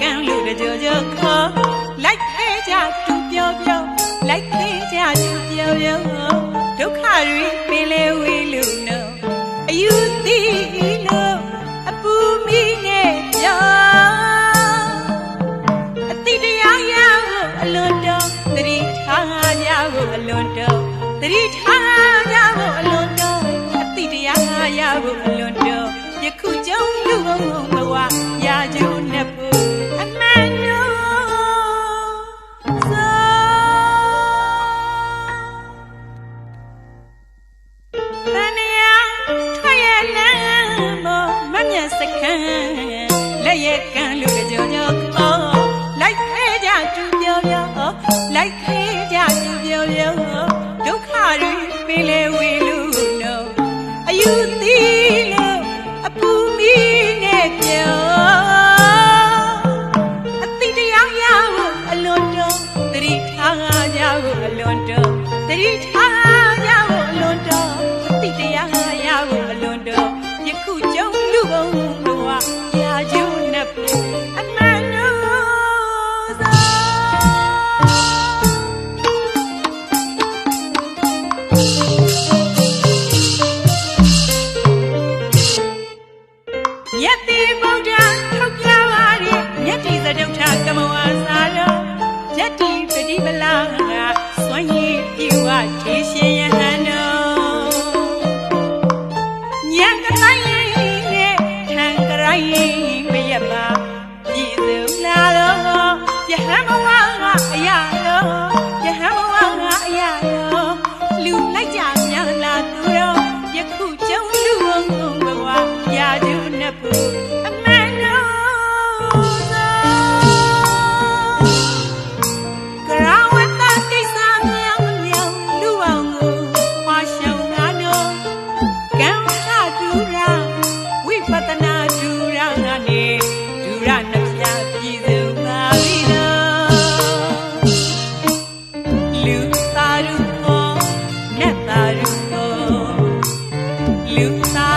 ကံလို့တကြောကြောခေါ်လိုက်သေးကြသူပြောပြောလိုက်သေးကြသူပြောပြောဒုက္ခတွေပင်လေဝေးလို့နော်အယူသိလို့အပူမိနဲ့ပြောအတိတရားရဖို့အလွန်တော်သတိထားကြဖို့အလွန်တော်သတိထားကြဖို့အလွန်တော်အတိတရားရဖို့အလွန်တော် ယခုကြုံလူဘုံဘဝရာကျုံနဲ့ဖို့အမှန်တော်သောတဏှာထွက်ရလမ်းပေါ်မမျက်စကံလက်ရကံလို့ကြောကြောခေါ်လိုက်သေးကြသူပြောပြောလိုက်သေး လွန်တော်သတိထားကြဖို့အလွန်တော်အတိတရားရဖို့အလွန်တော်ယခုကြုံလူဘုံတို့ဟာရာကျုံနဲ့ ထေရှင်ယဟန်တို့ညံကတိုင်းနဲ့ထံကရိုင်းမရပါပြည်သူလာတော့ယဟန်ဘဝကအရာတော့ယဟန်ဘဝကအရာတော့လူလိုက်ကြများလားသူတော့ယခုကျုံလူဝုံဘဝရာကျုံနှစ်ဘူး Linda.